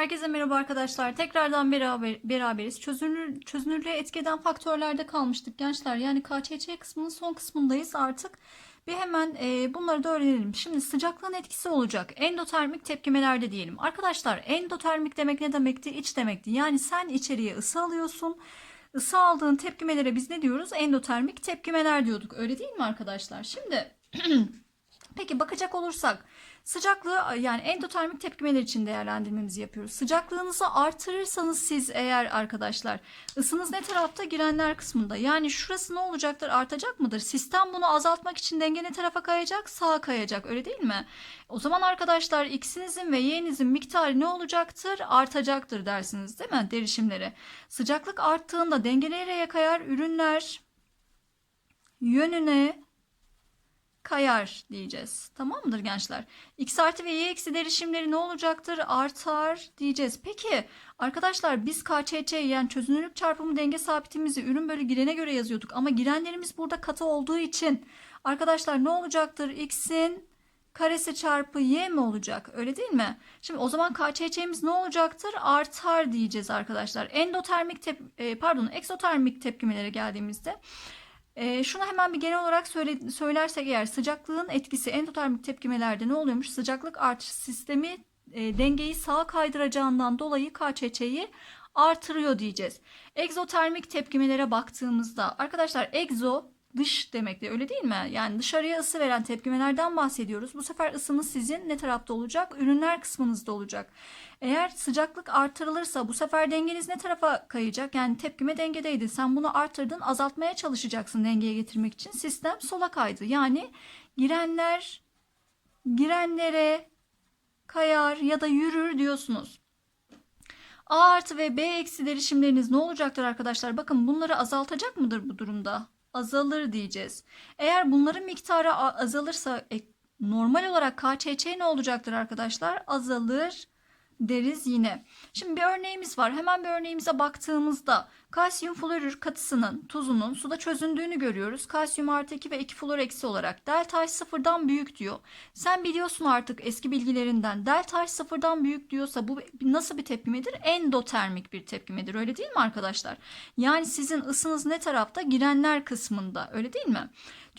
Herkese merhaba arkadaşlar. Tekrardan beraber, beraberiz. Çözünür, çözünürlüğe etki eden faktörlerde kalmıştık gençler. Yani KÇÇ kısmının son kısmındayız artık. Bir hemen e, bunları da öğrenelim. Şimdi sıcaklığın etkisi olacak. Endotermik tepkimelerde diyelim. Arkadaşlar endotermik demek ne demekti? İç demekti. Yani sen içeriye ısı alıyorsun. Isı aldığın tepkimelere biz ne diyoruz? Endotermik tepkimeler diyorduk. Öyle değil mi arkadaşlar? Şimdi Peki bakacak olursak sıcaklığı yani endotermik tepkimeler için değerlendirmemizi yapıyoruz. Sıcaklığınızı artırırsanız siz eğer arkadaşlar ısınız ne tarafta girenler kısmında yani şurası ne olacaktır artacak mıdır? Sistem bunu azaltmak için denge ne tarafa kayacak? Sağa kayacak öyle değil mi? O zaman arkadaşlar x'inizin ve y'nizin miktarı ne olacaktır? Artacaktır dersiniz değil mi? Derişimleri. Sıcaklık arttığında denge nereye kayar? Ürünler yönüne kayar diyeceğiz. Tamam mıdır gençler? X artı ve Y eksi derişimleri ne olacaktır? Artar diyeceğiz. Peki arkadaşlar biz KÇÇ yani çözünürlük çarpımı denge sabitimizi ürün bölü girene göre yazıyorduk. Ama girenlerimiz burada katı olduğu için arkadaşlar ne olacaktır? X'in karesi çarpı y mi olacak? Öyle değil mi? Şimdi o zaman KÇÇ'miz ne olacaktır? Artar diyeceğiz arkadaşlar. Endotermik tep e, pardon eksotermik tepkimelere geldiğimizde e, şunu hemen bir genel olarak söyle, söylersek eğer sıcaklığın etkisi endotermik tepkimelerde ne oluyormuş? Sıcaklık artış sistemi e, dengeyi sağa kaydıracağından dolayı KÇÇ'yi artırıyor diyeceğiz. Egzotermik tepkimelere baktığımızda arkadaşlar egzo dış demekti öyle değil mi? Yani dışarıya ısı veren tepkimelerden bahsediyoruz. Bu sefer ısınız sizin ne tarafta olacak? Ürünler kısmınızda olacak. Eğer sıcaklık artırılırsa bu sefer dengeniz ne tarafa kayacak? Yani tepkime dengedeydi. Sen bunu artırdın azaltmaya çalışacaksın dengeye getirmek için. Sistem sola kaydı. Yani girenler girenlere kayar ya da yürür diyorsunuz. A artı ve B eksi derişimleriniz ne olacaktır arkadaşlar? Bakın bunları azaltacak mıdır bu durumda? Azalır diyeceğiz. Eğer bunların miktarı azalırsa normal olarak KÇÇ ne olacaktır arkadaşlar? Azalır deriz yine. Şimdi bir örneğimiz var. Hemen bir örneğimize baktığımızda kalsiyum florür katısının tuzunun suda çözündüğünü görüyoruz. Kalsiyum artı 2 ve 2 flor eksi olarak. Delta H sıfırdan büyük diyor. Sen biliyorsun artık eski bilgilerinden. Delta H sıfırdan büyük diyorsa bu nasıl bir tepkimedir? Endotermik bir tepkimedir. Öyle değil mi arkadaşlar? Yani sizin ısınız ne tarafta? Girenler kısmında. Öyle değil mi?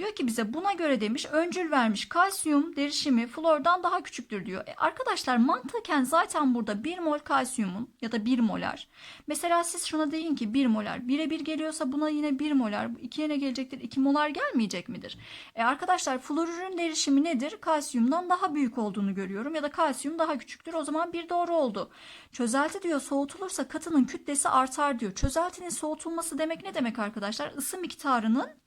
Diyor ki bize buna göre demiş öncül vermiş kalsiyum derişimi flordan daha küçüktür diyor. E arkadaşlar mantıken zaten burada 1 mol kalsiyumun ya da 1 molar. Mesela siz şuna deyin ki 1 molar. 1'e 1 geliyorsa buna yine 1 molar. 2'ye ne gelecektir? 2 molar gelmeyecek midir? E arkadaşlar florürün derişimi nedir? Kalsiyumdan daha büyük olduğunu görüyorum ya da kalsiyum daha küçüktür. O zaman bir doğru oldu. Çözelti diyor soğutulursa katının kütlesi artar diyor. Çözeltinin soğutulması demek ne demek arkadaşlar? Isı miktarının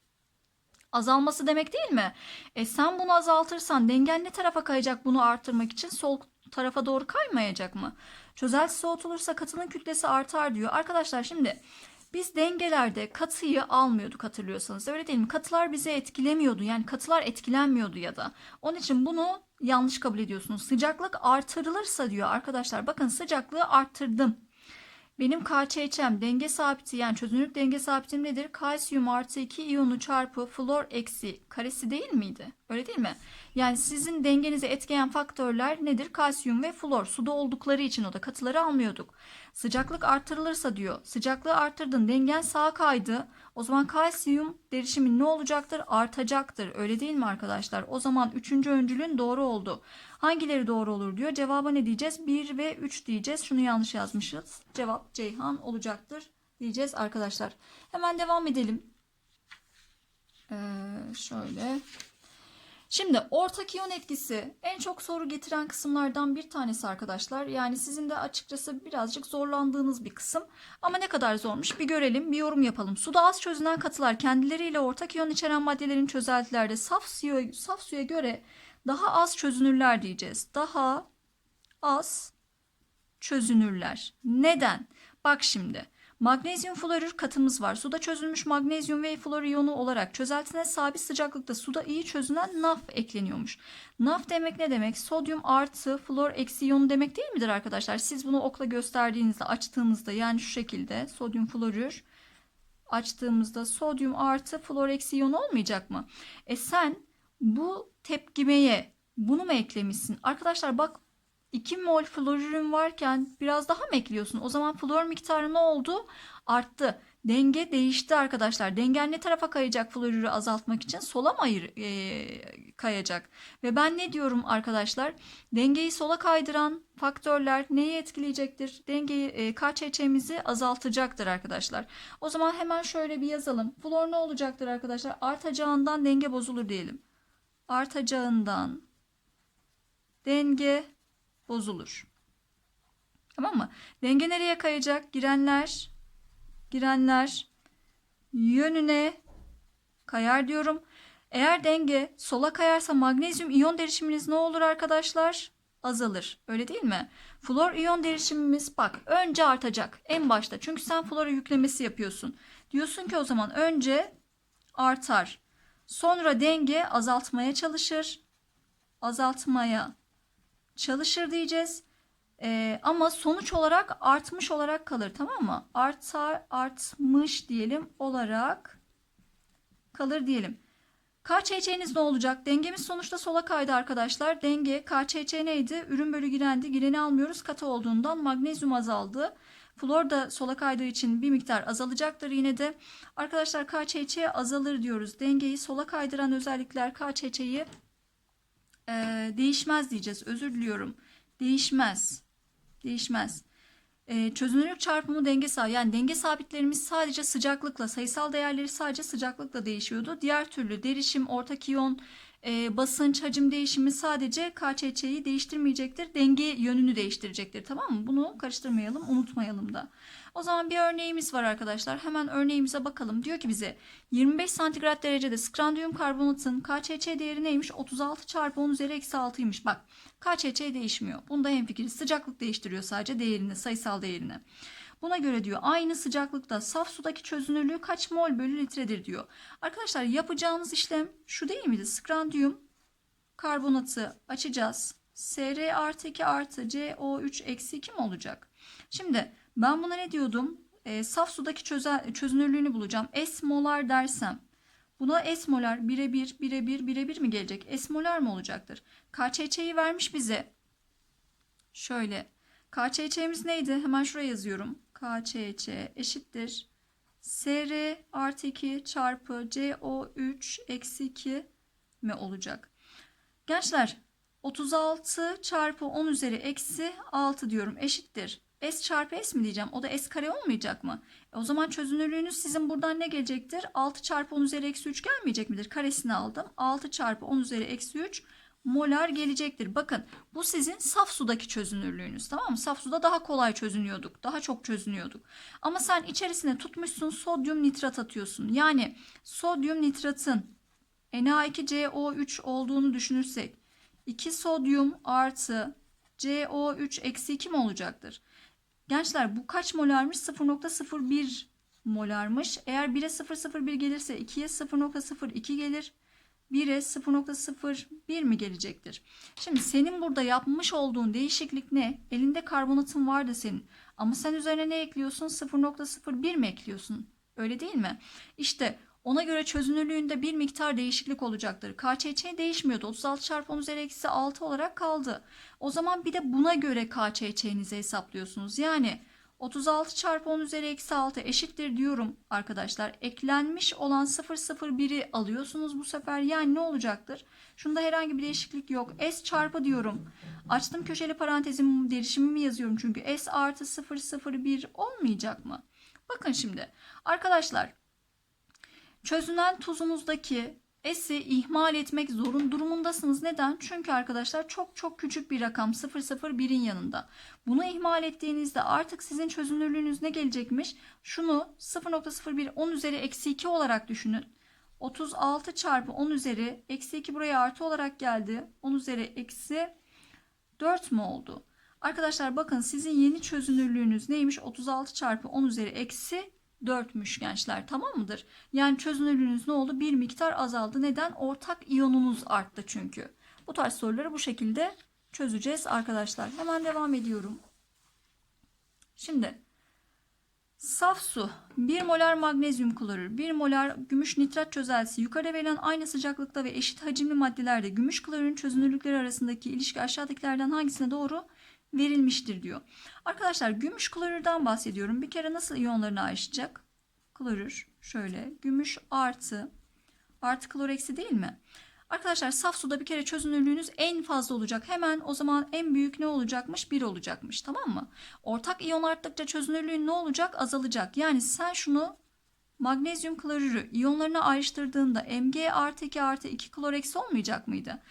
azalması demek değil mi? E sen bunu azaltırsan dengen ne tarafa kayacak bunu arttırmak için? Sol tarafa doğru kaymayacak mı? Çözelti soğutulursa katının kütlesi artar diyor. Arkadaşlar şimdi biz dengelerde katıyı almıyorduk hatırlıyorsanız. Öyle değil mi? Katılar bizi etkilemiyordu. Yani katılar etkilenmiyordu ya da. Onun için bunu yanlış kabul ediyorsunuz. Sıcaklık artırılırsa diyor arkadaşlar. Bakın sıcaklığı arttırdım. Benim KÇÇ'm denge sabiti yani çözünürlük denge sabitim nedir? Kalsiyum artı 2 iyonu çarpı flor eksi karesi değil miydi? Öyle değil mi? Yani sizin dengenizi etkileyen faktörler nedir? Kalsiyum ve flor. Suda oldukları için o da katıları almıyorduk. Sıcaklık artırılırsa diyor. Sıcaklığı arttırdın dengen sağa kaydı. O zaman kalsiyum derişimi ne olacaktır? Artacaktır. Öyle değil mi arkadaşlar? O zaman üçüncü öncülün doğru oldu. Hangileri doğru olur diyor. Cevaba ne diyeceğiz? 1 ve 3 diyeceğiz. Şunu yanlış yazmışız. Cevap Ceyhan olacaktır diyeceğiz arkadaşlar. Hemen devam edelim. Ee, şöyle. Şimdi ortak iyon etkisi en çok soru getiren kısımlardan bir tanesi arkadaşlar. Yani sizin de açıkçası birazcık zorlandığınız bir kısım. Ama ne kadar zormuş bir görelim, bir yorum yapalım. Suda az çözünen katılar kendileriyle ortak iyon içeren maddelerin çözeltilerde saf suya, saf suya göre daha az çözünürler diyeceğiz. Daha az çözünürler. Neden? Bak şimdi. Magnezyum florür katımız var. Suda çözülmüş magnezyum ve flor iyonu olarak çözeltine sabit sıcaklıkta suda iyi çözünen NaF ekleniyormuş. NaF demek ne demek? Sodyum artı flor eksi iyonu demek değil midir arkadaşlar? Siz bunu okla gösterdiğinizde açtığımızda yani şu şekilde sodyum florür açtığımızda sodyum artı flor eksi iyon olmayacak mı? E sen bu tepkimeye bunu mu eklemişsin? Arkadaşlar bak 2 mol florürün varken biraz daha mı ekliyorsun? O zaman flor miktarı ne oldu? Arttı. Denge değişti arkadaşlar. Dengen ne tarafa kayacak florürü azaltmak için? Sola mı ayır, e, kayacak? Ve ben ne diyorum arkadaşlar? Dengeyi sola kaydıran faktörler neyi etkileyecektir? Dengeyi e, KÇÇ'mizi azaltacaktır arkadaşlar. O zaman hemen şöyle bir yazalım. Flor ne olacaktır arkadaşlar? Artacağından denge bozulur diyelim. Artacağından denge bozulur. Tamam mı? Denge nereye kayacak? Girenler girenler yönüne kayar diyorum. Eğer denge sola kayarsa magnezyum iyon derişiminiz ne olur arkadaşlar? Azalır. Öyle değil mi? Flor iyon derişimimiz bak önce artacak en başta. Çünkü sen flora yüklemesi yapıyorsun. Diyorsun ki o zaman önce artar. Sonra denge azaltmaya çalışır. Azaltmaya çalışır diyeceğiz. Ee, ama sonuç olarak artmış olarak kalır tamam mı? Artar, artmış diyelim olarak kalır diyelim. KÇÇ'niz ne olacak? Dengemiz sonuçta sola kaydı arkadaşlar. Denge KÇÇ neydi? Ürün bölü girendi. Gireni almıyoruz. Katı olduğundan magnezyum azaldı. Flor da sola kaydığı için bir miktar azalacaktır yine de. Arkadaşlar KÇÇ azalır diyoruz. Dengeyi sola kaydıran özellikler KÇÇ'yi e, değişmez diyeceğiz. Özür diliyorum. Değişmez. Değişmez. E, çözünürlük çarpımı denge sabit. Yani denge sabitlerimiz sadece sıcaklıkla, sayısal değerleri sadece sıcaklıkla değişiyordu. Diğer türlü derişim, ortak iyon, e, basınç, hacim değişimi sadece KÇÇ'yi değiştirmeyecektir. Denge yönünü değiştirecektir. Tamam mı? Bunu karıştırmayalım, unutmayalım da. O zaman bir örneğimiz var arkadaşlar. Hemen örneğimize bakalım. Diyor ki bize 25 santigrat derecede skrandiyum karbonatın KÇÇ değeri neymiş? 36 çarpı 10 üzeri eksi 6'ymış. Bak KÇÇ değişmiyor. Bunda hemfikiriz. Sıcaklık değiştiriyor sadece değerini, sayısal değerini. Buna göre diyor aynı sıcaklıkta saf sudaki çözünürlüğü kaç mol bölü litredir diyor. Arkadaşlar yapacağımız işlem şu değil miydi? Skrandiyum karbonatı açacağız. Sr artı 2 artı CO3 eksi 2 mi olacak? Şimdi ben buna ne diyordum? E, saf sudaki çözünürlüğünü bulacağım. S molar dersem buna S molar birebir birebir birebir mi gelecek? S molar mı olacaktır? KÇÇ'yi vermiş bize. Şöyle. KÇÇ'miz neydi? Hemen şuraya yazıyorum. KÇÇ eşittir. SR artı 2 çarpı CO3 eksi 2 mi olacak? Gençler 36 çarpı 10 üzeri eksi 6 diyorum eşittir. S çarpı S mi diyeceğim? O da S kare olmayacak mı? E o zaman çözünürlüğünüz sizin buradan ne gelecektir? 6 çarpı 10 üzeri eksi 3 gelmeyecek midir? Karesini aldım. 6 çarpı 10 üzeri eksi 3 molar gelecektir. Bakın bu sizin saf sudaki çözünürlüğünüz tamam mı? Saf suda daha kolay çözünüyorduk. Daha çok çözünüyorduk. Ama sen içerisine tutmuşsun sodyum nitrat atıyorsun. Yani sodyum nitratın Na2CO3 olduğunu düşünürsek 2 sodyum artı CO3 eksi 2 mi olacaktır? Gençler bu kaç molarmış? 0.01 molarmış. Eğer 1'e 0.01 gelirse 2'ye 0.02 gelir. 1'e 0.01 mi gelecektir? Şimdi senin burada yapmış olduğun değişiklik ne? Elinde karbonatın vardı senin. Ama sen üzerine ne ekliyorsun? 0.01 mi ekliyorsun? Öyle değil mi? İşte ona göre çözünürlüğünde bir miktar değişiklik olacaktır. KÇÇ değişmiyordu. 36 çarpı 10 üzeri eksi 6 olarak kaldı. O zaman bir de buna göre KÇÇ'nizi hesaplıyorsunuz. Yani 36 çarpı 10 üzeri eksi 6 eşittir diyorum arkadaşlar. Eklenmiş olan 001'i alıyorsunuz bu sefer. Yani ne olacaktır? Şunda herhangi bir değişiklik yok. S çarpı diyorum. Açtım köşeli parantezim derişimimi yazıyorum çünkü. S artı 001 olmayacak mı? Bakın şimdi. Arkadaşlar çözünen tuzumuzdaki S'i ihmal etmek zorun durumundasınız. Neden? Çünkü arkadaşlar çok çok küçük bir rakam 001'in yanında. Bunu ihmal ettiğinizde artık sizin çözünürlüğünüz ne gelecekmiş? Şunu 0.01 10 üzeri eksi 2 olarak düşünün. 36 çarpı 10 üzeri eksi 2 buraya artı olarak geldi. 10 üzeri eksi 4 mü oldu? Arkadaşlar bakın sizin yeni çözünürlüğünüz neymiş? 36 çarpı 10 üzeri eksi 4'müş gençler tamam mıdır? Yani çözünürlüğünüz ne oldu? Bir miktar azaldı. Neden? Ortak iyonunuz arttı çünkü. Bu tarz soruları bu şekilde çözeceğiz arkadaşlar. Hemen devam ediyorum. Şimdi Saf su 1 molar magnezyum klorür, 1 molar gümüş nitrat çözeltisi yukarıda verilen aynı sıcaklıkta ve eşit hacimli maddelerde gümüş klorürün çözünürlükleri arasındaki ilişki aşağıdakilerden hangisine doğru verilmiştir diyor. Arkadaşlar gümüş klorürden bahsediyorum. Bir kere nasıl iyonlarını ayrışacak? Klorür şöyle gümüş artı artı klor eksi değil mi? Arkadaşlar saf suda bir kere çözünürlüğünüz en fazla olacak. Hemen o zaman en büyük ne olacakmış? 1 olacakmış tamam mı? Ortak iyon arttıkça çözünürlüğün ne olacak? Azalacak. Yani sen şunu magnezyum klorürü iyonlarına ayrıştırdığında Mg artı 2 artı 2 klor eksi olmayacak mıydı?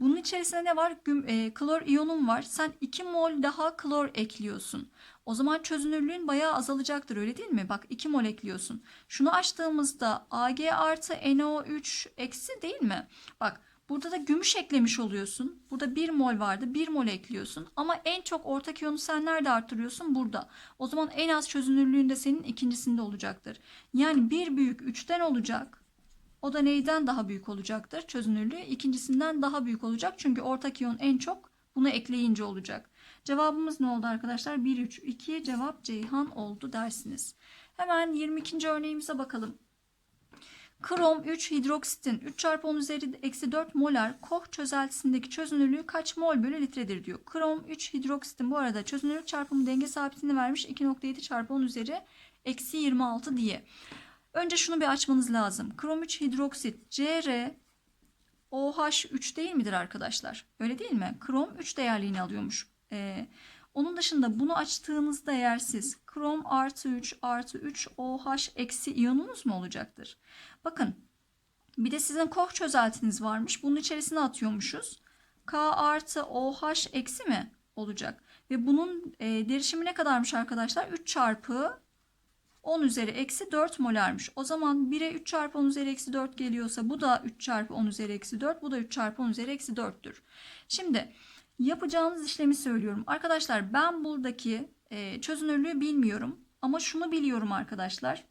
Bunun içerisinde ne var? Güm, e, klor iyonun var. Sen 2 mol daha klor ekliyorsun. O zaman çözünürlüğün bayağı azalacaktır öyle değil mi? Bak 2 mol ekliyorsun. Şunu açtığımızda Ag artı NO3 eksi değil mi? Bak burada da gümüş eklemiş oluyorsun. Burada 1 mol vardı 1 mol ekliyorsun. Ama en çok ortak iyonu sen nerede arttırıyorsun? Burada. O zaman en az çözünürlüğün de senin ikincisinde olacaktır. Yani 1 büyük 3'ten olacak. O da neyden daha büyük olacaktır? Çözünürlüğü ikincisinden daha büyük olacak. Çünkü ortak iyon en çok bunu ekleyince olacak. Cevabımız ne oldu arkadaşlar? 1, 3, 2 cevap Ceyhan oldu dersiniz. Hemen 22. örneğimize bakalım. Krom 3 hidroksitin 3 çarpı 10 üzeri eksi 4 molar Koch çözeltisindeki çözünürlüğü kaç mol bölü litredir diyor. Krom 3 hidroksitin bu arada çözünürlük çarpımı denge sabitini vermiş 2.7 çarpı 10 üzeri eksi 26 diye. Önce şunu bir açmanız lazım. Krom 3 hidroksit Cr OH3 değil midir arkadaşlar? Öyle değil mi? Krom 3 değerliğini alıyormuş. Ee, onun dışında bunu açtığınızda eğer siz krom artı 3 artı 3 OH eksi iyonunuz mu olacaktır? Bakın bir de sizin Koch çözeltiniz varmış. Bunun içerisine atıyormuşuz. K artı OH eksi mi olacak? Ve bunun e, derişimi ne kadarmış arkadaşlar? 3 çarpı 10 üzeri eksi 4 molarmış. O zaman 1'e 3 çarpı 10 üzeri eksi 4 geliyorsa bu da 3 çarpı 10 üzeri eksi 4. Bu da 3 çarpı 10 üzeri eksi 4'tür. Şimdi yapacağınız işlemi söylüyorum. Arkadaşlar ben buradaki e, çözünürlüğü bilmiyorum. Ama şunu biliyorum arkadaşlar.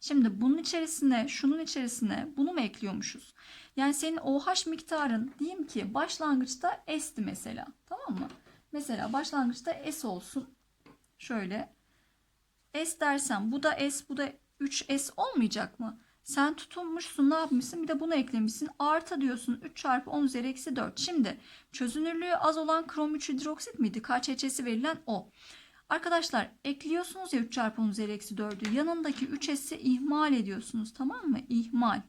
Şimdi bunun içerisine, şunun içerisine bunu mu ekliyormuşuz? Yani senin OH miktarın diyeyim ki başlangıçta S'ti mesela. Tamam mı? Mesela başlangıçta S olsun. Şöyle. S dersem bu da S, bu da 3S olmayacak mı? Sen tutunmuşsun ne yapmışsın bir de bunu eklemişsin. Artı diyorsun 3 çarpı 10 üzeri eksi 4. Şimdi çözünürlüğü az olan krom 3 hidroksit miydi? KÇÇ'si verilen o. Arkadaşlar ekliyorsunuz ya 3 çarpı 10 üzeri eksi 4'ü. Yanındaki 3S'i ihmal ediyorsunuz tamam mı? İhmal.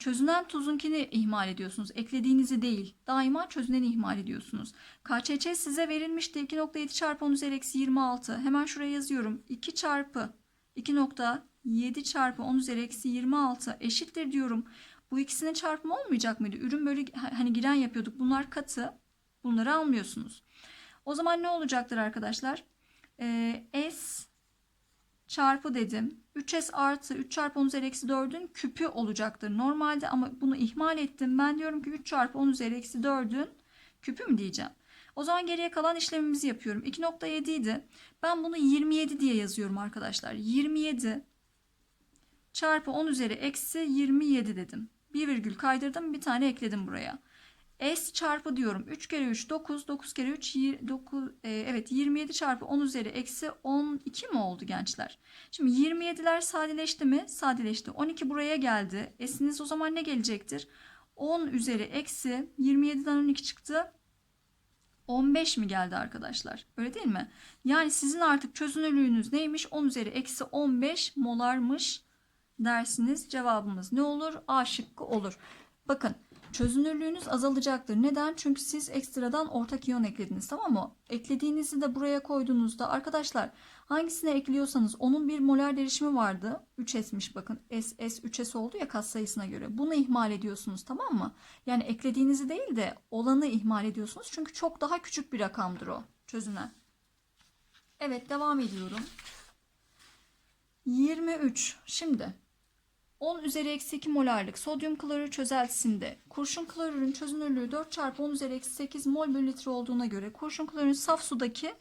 Çözünen tuzunkini ihmal ediyorsunuz. Eklediğinizi değil. Daima çözüneni ihmal ediyorsunuz. KÇÇ size verilmişti. 2.7 çarpı 10 üzeri eksi 26. Hemen şuraya yazıyorum. 2 çarpı 2.7 çarpı 10 üzeri eksi 26 eşittir diyorum. Bu ikisinin çarpımı olmayacak mıydı? Ürün böyle hani giren yapıyorduk. Bunlar katı. Bunları almıyorsunuz. O zaman ne olacaktır arkadaşlar? Ee, S çarpı dedim. 3S artı 3 çarpı 10 üzeri eksi 4'ün küpü olacaktır normalde ama bunu ihmal ettim. Ben diyorum ki 3 çarpı 10 üzeri eksi 4'ün küpü mü diyeceğim. O zaman geriye kalan işlemimizi yapıyorum. 2.7 idi. Ben bunu 27 diye yazıyorum arkadaşlar. 27 çarpı 10 üzeri eksi 27 dedim. Bir virgül kaydırdım bir tane ekledim buraya. S çarpı diyorum. 3 kere 3 9. 9 kere 3 9, e, evet 27 çarpı 10 üzeri eksi 12 mi oldu gençler? Şimdi 27'ler sadeleşti mi? Sadeleşti. 12 buraya geldi. S'iniz o zaman ne gelecektir? 10 üzeri eksi 27'den 12 çıktı. 15 mi geldi arkadaşlar? Öyle değil mi? Yani sizin artık çözünürlüğünüz neymiş? 10 üzeri eksi 15 molarmış dersiniz. Cevabımız ne olur? A şıkkı olur. Bakın çözünürlüğünüz azalacaktır. Neden? Çünkü siz ekstradan ortak iyon eklediniz tamam mı? Eklediğinizi de buraya koyduğunuzda arkadaşlar hangisine ekliyorsanız onun bir molar derişimi vardı. 3S'miş bakın. S, S 3S oldu ya kat sayısına göre. Bunu ihmal ediyorsunuz tamam mı? Yani eklediğinizi değil de olanı ihmal ediyorsunuz. Çünkü çok daha küçük bir rakamdır o çözünen. Evet devam ediyorum. 23. Şimdi 10 üzeri eksi 2 molarlık sodyum klorür çözeltisinde kurşun klorürün çözünürlüğü 4 çarpı 10 üzeri eksi 8 mol bölü litre olduğuna göre kurşun klorürün saf sudaki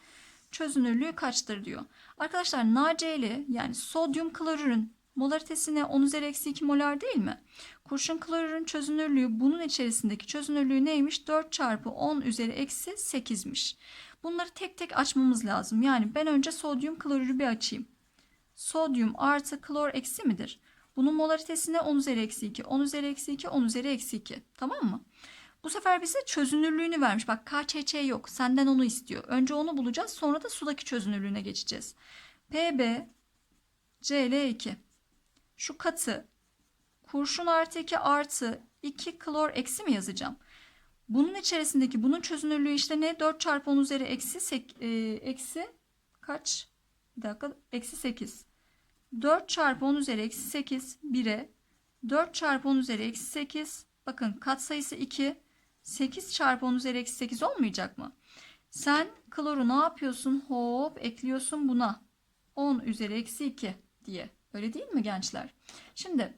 çözünürlüğü kaçtır diyor. Arkadaşlar NaCl yani sodyum klorürün molaritesine 10 üzeri eksi 2 molar değil mi? Kurşun klorürün çözünürlüğü bunun içerisindeki çözünürlüğü neymiş? 4 çarpı 10 üzeri eksi 8'miş. Bunları tek tek açmamız lazım. Yani ben önce sodyum klorürü bir açayım. sodyum artı klor eksi midir? Bunun molaritesi ne? 10 üzeri eksi 2, 10 üzeri eksi 2, 10 üzeri eksi 2. Tamam mı? Bu sefer bize çözünürlüğünü vermiş. Bak KÇÇ yok. Senden onu istiyor. Önce onu bulacağız. Sonra da sudaki çözünürlüğüne geçeceğiz. PB CL2. Şu katı kurşun artı 2 artı 2 klor eksi mi yazacağım? Bunun içerisindeki bunun çözünürlüğü işte ne? 4 çarpı 10 üzeri eksi, sek, e, eksi kaç? Bir dakika. Eksi 8. 4 çarpı 10 üzeri eksi 8 1'e 4 çarpı 10 üzeri eksi 8 bakın katsayısı 2 8 çarpı 10 üzeri eksi 8 olmayacak mı? Sen kloru ne yapıyorsun? Hop ekliyorsun buna. 10 üzeri eksi 2 diye. Öyle değil mi gençler? Şimdi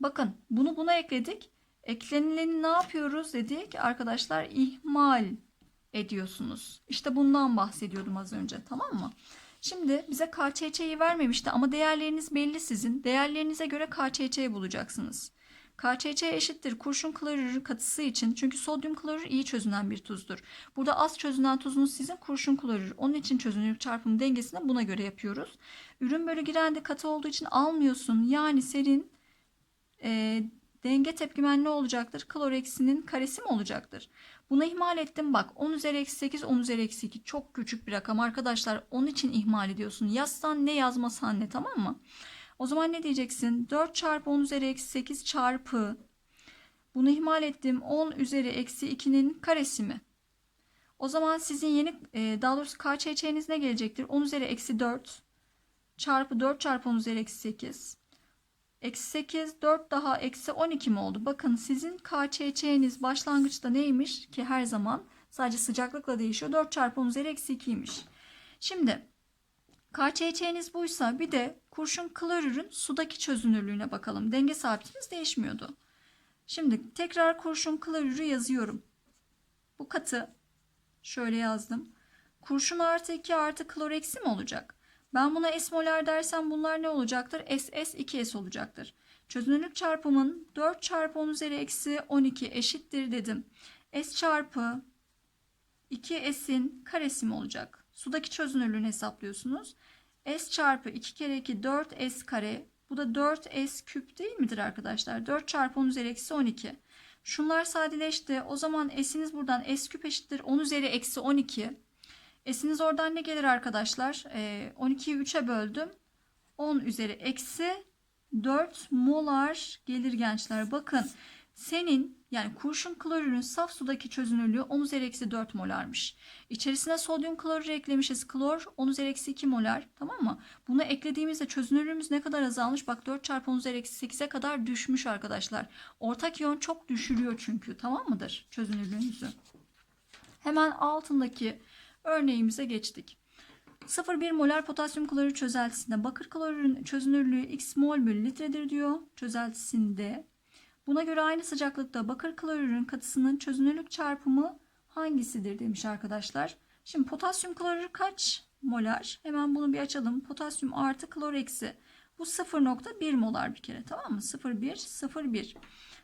bakın bunu buna ekledik. Eklenileni ne yapıyoruz dedik arkadaşlar ihmal ediyorsunuz. İşte bundan bahsediyordum az önce tamam mı? Şimdi bize KÇÇ'yi vermemişti ama değerleriniz belli sizin. Değerlerinize göre KÇÇ'yi bulacaksınız. KÇÇ eşittir kurşun klorürü katısı için çünkü sodyum klorür iyi çözünen bir tuzdur. Burada az çözünen tuzunuz sizin kurşun klorür. Onun için çözünürlük çarpımı dengesini buna göre yapıyoruz. Ürün bölü girende katı olduğu için almıyorsun. Yani serin e, denge tepkimen ne olacaktır? Klor eksinin karesi mi olacaktır? Bunu ihmal ettim. Bak 10 üzeri eksi 8, 10 üzeri eksi 2 çok küçük bir rakam arkadaşlar. Onun için ihmal ediyorsun. Yazsan ne yazmasan ne tamam mı? O zaman ne diyeceksin? 4 çarpı 10 üzeri eksi 8 çarpı bunu ihmal ettim 10 üzeri eksi 2'nin karesi mi? O zaman sizin yeni e, daha doğrusu KÇÇ'niz ne gelecektir? 10 üzeri eksi 4 çarpı 4 çarpı 10 üzeri eksi 8. Eksi 8 4 daha eksi 12 mi oldu? Bakın sizin KÇÇ'niz başlangıçta neymiş ki her zaman sadece sıcaklıkla değişiyor. 4 çarpı 10 üzeri eksi 2'ymiş. Şimdi KÇÇ'niz buysa bir de kurşun klorürün sudaki çözünürlüğüne bakalım. Denge sabitimiz değişmiyordu. Şimdi tekrar kurşun klorürü yazıyorum. Bu katı şöyle yazdım. Kurşun artı 2 artı klor eksi mi olacak? Ben buna S molar dersem bunlar ne olacaktır? SS 2S olacaktır. Çözünürlük çarpımın 4 çarpı 10 üzeri eksi 12 eşittir dedim. S çarpı 2S'in karesi mi olacak? Sudaki çözünürlüğünü hesaplıyorsunuz. S çarpı 2 kere 2 4S kare. Bu da 4S küp değil midir arkadaşlar? 4 çarpı 10 üzeri eksi 12. Şunlar sadeleşti. O zaman S'iniz buradan S küp eşittir 10 üzeri eksi 12. S'iniz oradan ne gelir arkadaşlar? Ee, 12'yi 3'e böldüm. 10 üzeri eksi 4 molar gelir gençler. Bakın senin yani kurşun klorürün saf sudaki çözünürlüğü 10 üzeri eksi 4 molarmış. İçerisine sodyum klorür eklemişiz. Klor 10 üzeri eksi 2 molar. Tamam mı? Bunu eklediğimizde çözünürlüğümüz ne kadar azalmış? Bak 4 çarpı 10 üzeri eksi 8'e kadar düşmüş arkadaşlar. Ortak iyon çok düşürüyor çünkü. Tamam mıdır? Çözünürlüğünüzü. Hemen altındaki örneğimize geçtik. 0,1 molar potasyum klorür çözeltisinde bakır klorürün çözünürlüğü x mol bölü litredir diyor çözeltisinde. Buna göre aynı sıcaklıkta bakır klorürün katısının çözünürlük çarpımı hangisidir demiş arkadaşlar. Şimdi potasyum klorür kaç molar? Hemen bunu bir açalım. Potasyum artı klor eksi. Bu 0.1 molar bir kere tamam mı? 0,1 0,1.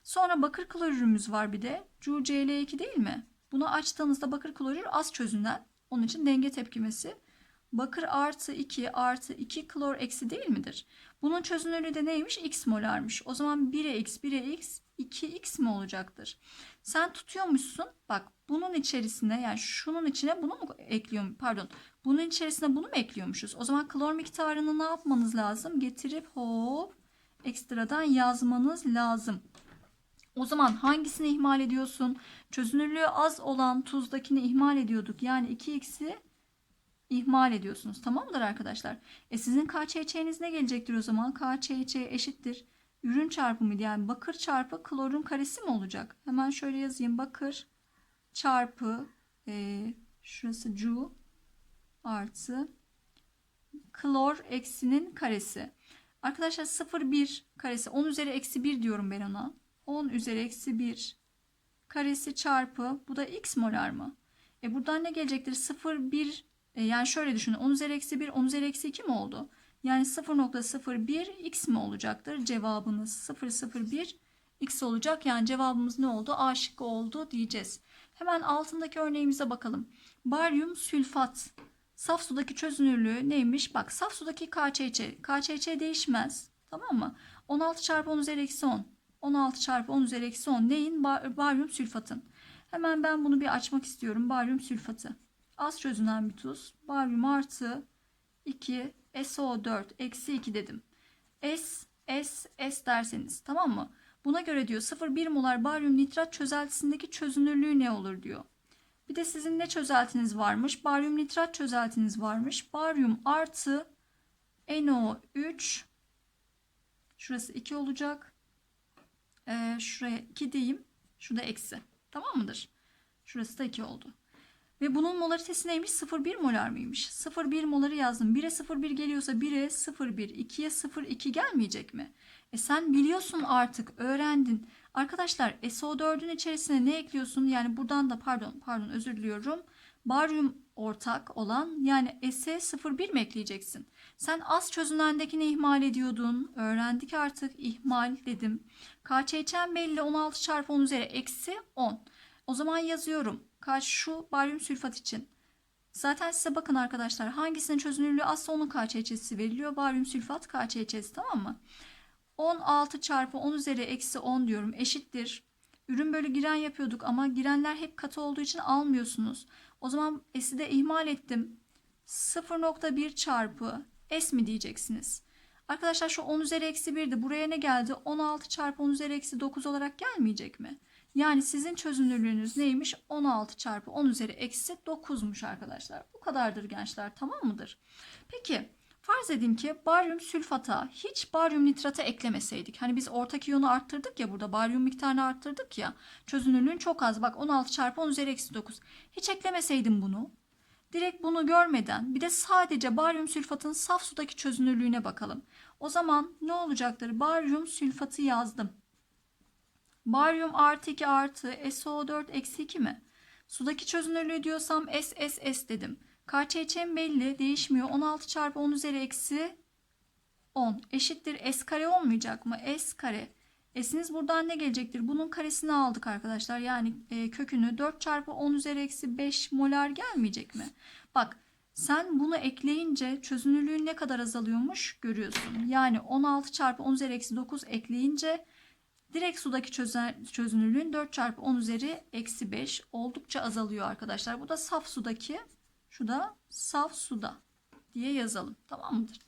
Sonra bakır klorürümüz var bir de. CuCl2 değil mi? Bunu açtığınızda bakır klorür az çözünen. Onun için denge tepkimesi. Bakır artı 2 artı 2 klor eksi değil midir? Bunun çözünürlüğü de neymiş? X molarmış. O zaman 1'e x 1'e x 2x mi olacaktır? Sen tutuyormuşsun. Bak bunun içerisine yani şunun içine bunu mu ekliyorum? Pardon. Bunun içerisine bunu mu ekliyormuşuz? O zaman klor miktarını ne yapmanız lazım? Getirip hop ekstradan yazmanız lazım. O zaman hangisini ihmal ediyorsun? Çözünürlüğü az olan tuzdakini ihmal ediyorduk. Yani 2x'i ihmal ediyorsunuz. Tamam mıdır arkadaşlar? E sizin KÇÇ'niz ne gelecektir o zaman? KÇÇ eşittir. Ürün çarpımı yani bakır çarpı klorun karesi mi olacak? Hemen şöyle yazayım. Bakır çarpı e, şurası Cu artı klor eksinin karesi. Arkadaşlar 0,1 karesi 10 üzeri eksi 1 diyorum ben ona. 10 üzeri eksi 1 karesi çarpı bu da x molar mı? E buradan ne gelecektir? 0,1 e yani şöyle düşünün 10 üzeri eksi 1 10 üzeri eksi 2 mi oldu? Yani 0.01 x mi olacaktır? Cevabınız 001 x olacak. Yani cevabımız ne oldu? A şıkkı oldu diyeceğiz. Hemen altındaki örneğimize bakalım. Baryum sülfat Saf sudaki çözünürlüğü neymiş? Bak saf sudaki KÇC. KÇC değişmez. Tamam mı? 16 çarpı 10 üzeri eksi 10. 16 çarpı 10 üzeri eksi 10 neyin? Bar baryum sülfatın. Hemen ben bunu bir açmak istiyorum. Baryum sülfatı. Az çözünen bir tuz. Baryum artı 2 SO4 eksi 2 dedim. S, S, S derseniz tamam mı? Buna göre diyor 0,1 molar baryum nitrat çözeltisindeki çözünürlüğü ne olur diyor. Bir de sizin ne çözeltiniz varmış? Baryum nitrat çözeltiniz varmış. Baryum artı NO3 şurası 2 olacak. Ee, şuraya 2 diyeyim. Şurada eksi. Tamam mıdır? Şurası da 2 oldu. Ve bunun molaritesi neymiş? 0,1 molar mıymış? 0,1 moları yazdım. 1'e 0,1 geliyorsa 1'e 0,1, 2'ye 0,2 gelmeyecek mi? E sen biliyorsun artık, öğrendin. Arkadaşlar SO4'ün içerisine ne ekliyorsun? Yani buradan da pardon, pardon özür diliyorum. Baryum ortak olan yani S'e 0,1 mi ekleyeceksin? Sen az çözünendekini ihmal ediyordun. Öğrendik artık ihmal dedim. KÇÇ'm belli 16 çarpı 10 üzeri eksi 10. O zaman yazıyorum. Kaç şu baryum sülfat için. Zaten size bakın arkadaşlar hangisinin çözünürlüğü azsa onun KÇÇ'si veriliyor. Baryum sülfat KÇÇ'si tamam mı? 16 çarpı 10 üzeri eksi 10 diyorum eşittir. Ürün böyle giren yapıyorduk ama girenler hep katı olduğu için almıyorsunuz. O zaman S'i de ihmal ettim. 0.1 çarpı S mi diyeceksiniz? Arkadaşlar şu 10 üzeri eksi 1'di. Buraya ne geldi? 16 çarpı 10 üzeri eksi 9 olarak gelmeyecek mi? Yani sizin çözünürlüğünüz neymiş? 16 çarpı 10 üzeri eksi 9'muş arkadaşlar. Bu kadardır gençler tamam mıdır? Peki farz edin ki baryum sülfata hiç baryum nitrata eklemeseydik. Hani biz ortak iyonu arttırdık ya burada baryum miktarını arttırdık ya. Çözünürlüğün çok az bak 16 çarpı 10 üzeri eksi 9. Hiç eklemeseydim bunu. Direkt bunu görmeden bir de sadece baryum sülfatın saf sudaki çözünürlüğüne bakalım. O zaman ne olacaktır? Baryum sülfatı yazdım. Baryum artı 2 artı SO4 eksi 2 mi? Sudaki çözünürlüğü diyorsam SSS dedim. KÇÇ'm belli değişmiyor. 16 çarpı 10 üzeri eksi 10 eşittir S kare olmayacak mı? S kare. S'iniz buradan ne gelecektir? Bunun karesini aldık arkadaşlar. Yani e, kökünü 4 çarpı 10 üzeri eksi 5 molar gelmeyecek mi? Bak sen bunu ekleyince çözünürlüğün ne kadar azalıyormuş görüyorsun. Yani 16 çarpı 10 üzeri eksi 9 ekleyince direkt sudaki çözünürlüğün 4 çarpı 10 üzeri eksi 5 oldukça azalıyor arkadaşlar. Bu da saf sudaki şu da saf suda diye yazalım. Tamam mıdır?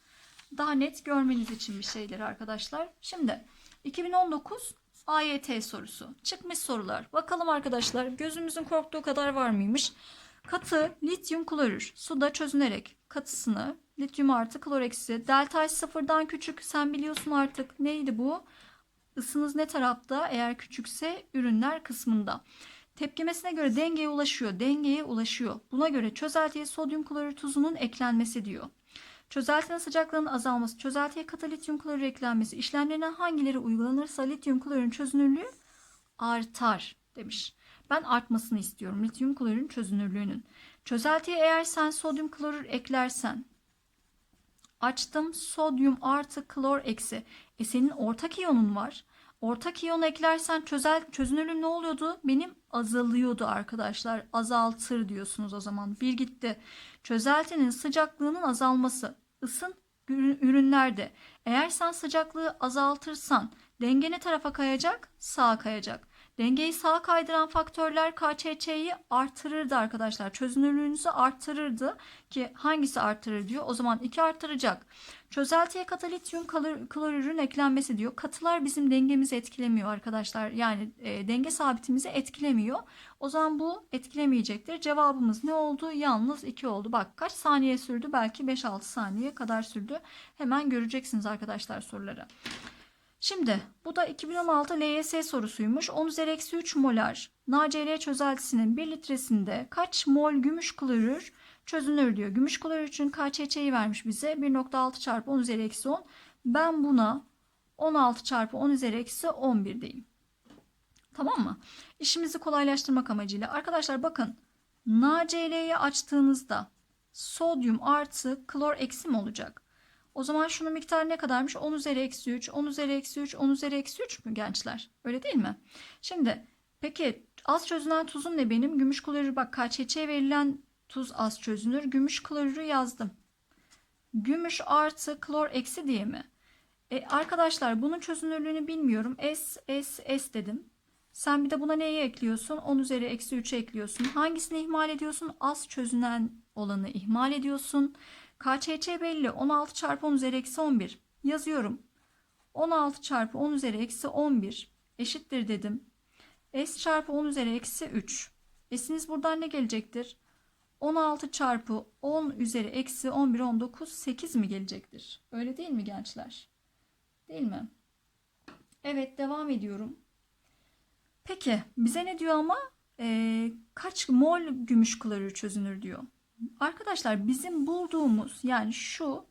Daha net görmeniz için bir şeyler arkadaşlar. Şimdi 2019 AYT sorusu. Çıkmış sorular. Bakalım arkadaşlar gözümüzün korktuğu kadar var mıymış? Katı lityum klorür suda çözünerek katısını lityum artı klor eksi delta H sıfırdan küçük sen biliyorsun artık neydi bu? Isınız ne tarafta? Eğer küçükse ürünler kısmında. Tepkimesine göre dengeye ulaşıyor. Dengeye ulaşıyor. Buna göre çözeltiye sodyum klorür tuzunun eklenmesi diyor. Çözeltinin sıcaklığının azalması, çözeltiye katı lityum klorür eklenmesi, işlemlerine hangileri uygulanırsa lityum klorürün çözünürlüğü artar demiş. Ben artmasını istiyorum lityum klorürün çözünürlüğünün. Çözeltiye eğer sen sodyum klorür eklersen açtım sodyum artı klor eksi. E senin ortak iyonun var. Ortak iyon eklersen çözel, çözünürlüğüm ne oluyordu? Benim azalıyordu arkadaşlar. Azaltır diyorsunuz o zaman. Bir gitti. Çözeltinin sıcaklığının azalması. Isın ürünlerde. Eğer sen sıcaklığı azaltırsan denge ne tarafa kayacak? Sağa kayacak. Dengeyi sağa kaydıran faktörler KÇÇ'yi artırırdı arkadaşlar. Çözünürlüğünüzü artırırdı ki hangisi artırır diyor. O zaman 2 artıracak. Çözeltiye katalityum klorürün eklenmesi diyor. Katılar bizim dengemizi etkilemiyor arkadaşlar. Yani e, denge sabitimizi etkilemiyor. O zaman bu etkilemeyecektir. Cevabımız ne oldu? Yalnız 2 oldu. Bak kaç saniye sürdü? Belki 5-6 saniye kadar sürdü. Hemen göreceksiniz arkadaşlar soruları. Şimdi bu da 2016 LYS sorusuymuş. 10 üzeri eksi 3 molar NaCl çözeltisinin 1 litresinde kaç mol gümüş klorür çözünür diyor. Gümüş klorür için KÇÇ'yi vermiş bize. 1.6 çarpı 10 üzeri eksi 10. Ben buna 16 çarpı 10 üzeri eksi 11 diyeyim. Tamam mı? İşimizi kolaylaştırmak amacıyla. Arkadaşlar bakın NaCl'yi açtığınızda sodyum artı klor eksi mi olacak? O zaman şunun miktarı ne kadarmış? 10 üzeri eksi 3, 10 üzeri eksi 3, 10 üzeri eksi 3 mü gençler? Öyle değil mi? Şimdi peki az çözünen tuzum ne benim? Gümüş klorür bak KÇÇ'ye verilen Tuz az çözünür. Gümüş klorürü yazdım. Gümüş artı klor eksi diye mi? E, arkadaşlar bunun çözünürlüğünü bilmiyorum. S, S, S dedim. Sen bir de buna neyi ekliyorsun? 10 üzeri eksi 3'ü ekliyorsun. Hangisini ihmal ediyorsun? Az çözünen olanı ihmal ediyorsun. KÇÇ belli. 16 çarpı 10 üzeri eksi 11. Yazıyorum. 16 çarpı 10 üzeri eksi 11 eşittir dedim. S çarpı 10 üzeri eksi 3. S'iniz buradan ne gelecektir? 16 çarpı 10 üzeri eksi 11 19 8 mi gelecektir? Öyle değil mi gençler? Değil mi? Evet devam ediyorum. Peki bize ne diyor ama Ee, kaç mol gümüş klorür çözünür diyor. Arkadaşlar bizim bulduğumuz yani şu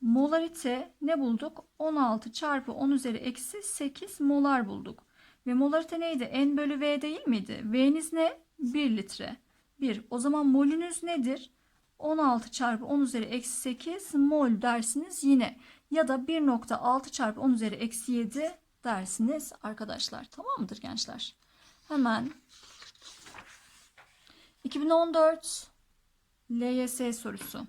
molarite ne bulduk? 16 çarpı 10 üzeri eksi 8 molar bulduk. Ve molarite neydi? N bölü V değil miydi? V'niz ne? 1 litre. 1. O zaman molünüz nedir? 16 çarpı 10 üzeri eksi 8 mol dersiniz yine. Ya da 1.6 çarpı 10 üzeri eksi 7 dersiniz arkadaşlar. Tamam mıdır gençler? Hemen 2014 LYS sorusu.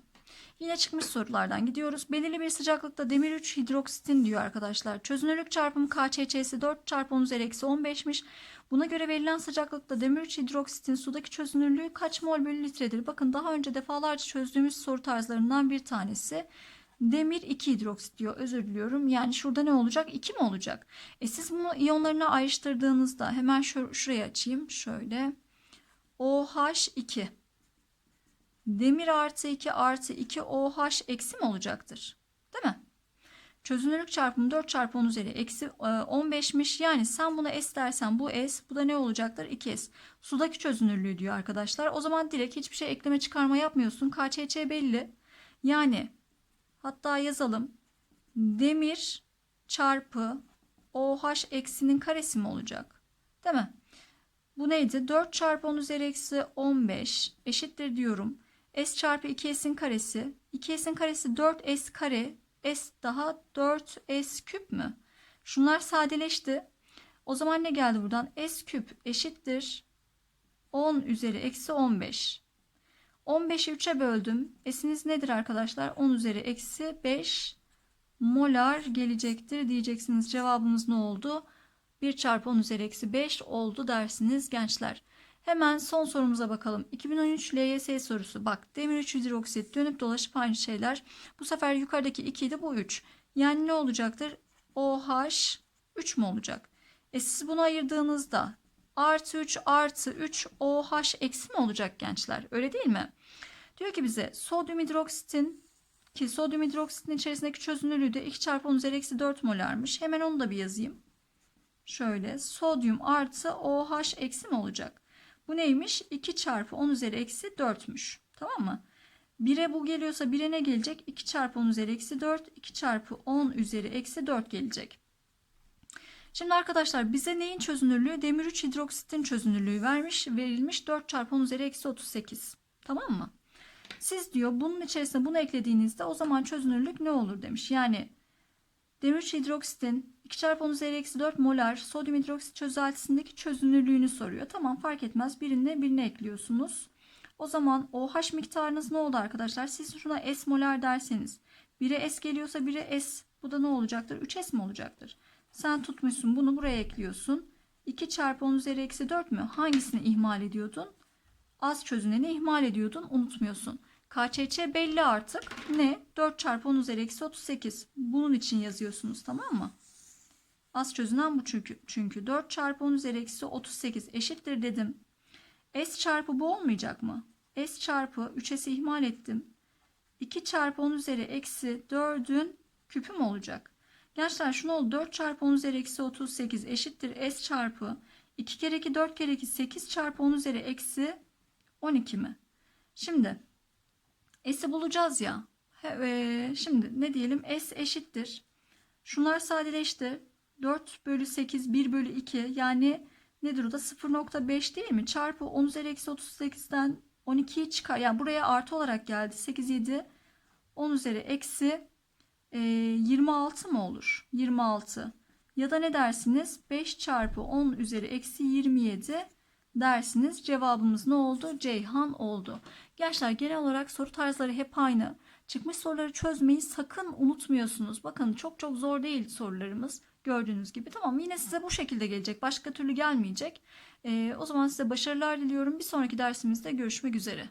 Yine çıkmış sorulardan gidiyoruz. Belirli bir sıcaklıkta demir 3 hidroksitin diyor arkadaşlar. Çözünürlük çarpımı KÇÇ'si 4 çarpı 10 üzeri eksi 15'miş. Buna göre verilen sıcaklıkta demir 3 hidroksitin sudaki çözünürlüğü kaç mol bölü litredir? Bakın daha önce defalarca çözdüğümüz soru tarzlarından bir tanesi. Demir 2 hidroksit diyor. Özür diliyorum. Yani şurada ne olacak? 2 mi olacak? E siz bunu iyonlarına ayrıştırdığınızda hemen şur şuraya açayım. Şöyle. OH2. Demir artı 2 artı 2 OH eksi mi olacaktır? Değil mi? Çözünürlük çarpımı 4 çarpı 10 üzeri eksi 15'miş. Yani sen buna S dersen bu S. Bu da ne olacaktır? 2S. Sudaki çözünürlüğü diyor arkadaşlar. O zaman direkt hiçbir şey ekleme çıkarma yapmıyorsun. KÇÇ belli. Yani hatta yazalım. Demir çarpı OH eksinin karesi mi olacak? Değil mi? Bu neydi? 4 çarpı 10 üzeri eksi 15 eşittir diyorum. S çarpı 2S'in karesi. 2S'in karesi 4S kare. S daha 4S küp mü? Şunlar sadeleşti. O zaman ne geldi buradan? S küp eşittir. 10 üzeri eksi 15. 15'i 3'e böldüm. S'iniz nedir arkadaşlar? 10 üzeri eksi 5 molar gelecektir diyeceksiniz. Cevabımız ne oldu? 1 çarpı 10 üzeri eksi 5 oldu dersiniz gençler. Hemen son sorumuza bakalım. 2013 LYS sorusu. Bak demir 3 hidroksit dönüp dolaşıp aynı şeyler. Bu sefer yukarıdaki 2 idi bu 3. Yani ne olacaktır? OH 3 mü olacak? E siz bunu ayırdığınızda artı 3 artı 3 OH eksi mi olacak gençler? Öyle değil mi? Diyor ki bize sodyum hidroksitin ki sodyum hidroksitin içerisindeki çözünürlüğü de 2 çarpı 10 üzeri eksi 4 molarmış. Hemen onu da bir yazayım. Şöyle sodyum artı OH eksi mi olacak? Bu neymiş? 2 çarpı 10 üzeri eksi 4'müş. Tamam mı? 1'e bu geliyorsa 1'e ne gelecek? 2 çarpı 10 üzeri eksi 4. 2 çarpı 10 üzeri eksi 4 gelecek. Şimdi arkadaşlar bize neyin çözünürlüğü? Demir 3 hidroksitin çözünürlüğü vermiş, verilmiş 4 çarpı 10 üzeri eksi 38. Tamam mı? Siz diyor bunun içerisine bunu eklediğinizde o zaman çözünürlük ne olur demiş. Yani demir 3 hidroksitin 2 çarpı 10 üzeri eksi 4 molar sodyum hidroksit çözeltisindeki çözünürlüğünü soruyor. Tamam fark etmez birine birine ekliyorsunuz. O zaman OH miktarınız ne oldu arkadaşlar? Siz şuna S molar derseniz 1'e S geliyorsa 1'e S bu da ne olacaktır? 3S mi olacaktır? Sen tutmuşsun bunu buraya ekliyorsun. 2 çarpı 10 üzeri eksi 4 mü? Hangisini ihmal ediyordun? Az çözüneni ihmal ediyordun unutmuyorsun. KÇÇ belli artık. Ne? 4 çarpı 10 üzeri eksi 38. Bunun için yazıyorsunuz tamam mı? Az çözünen bu çünkü. Çünkü 4 çarpı 10 üzeri eksi 38 eşittir dedim. S çarpı bu olmayacak mı? S çarpı 3S'i ihmal ettim. 2 çarpı 10 üzeri eksi 4'ün küpü mü olacak? Gençler şunu oldu. 4 çarpı 10 üzeri eksi 38 eşittir S çarpı 2 kere 2 4 kere 2 8 çarpı 10 üzeri eksi 12 mi? Şimdi S'i bulacağız ya. He, şimdi ne diyelim? S eşittir. Şunlar sadeleşti. 4 bölü 8 1 bölü 2 yani nedir o da 0.5 değil mi? Çarpı 10 üzeri eksi 38'den 12'yi çıkar. Yani buraya artı olarak geldi. 8 7 10 üzeri eksi e, 26 mı olur? 26. Ya da ne dersiniz? 5 çarpı 10 üzeri eksi 27 dersiniz. Cevabımız ne oldu? Ceyhan oldu. Gençler genel olarak soru tarzları hep aynı. Çıkmış soruları çözmeyi sakın unutmuyorsunuz. Bakın çok çok zor değil sorularımız. Gördüğünüz gibi. Tamam yine size bu şekilde gelecek. Başka türlü gelmeyecek. Ee, o zaman size başarılar diliyorum. Bir sonraki dersimizde görüşmek üzere.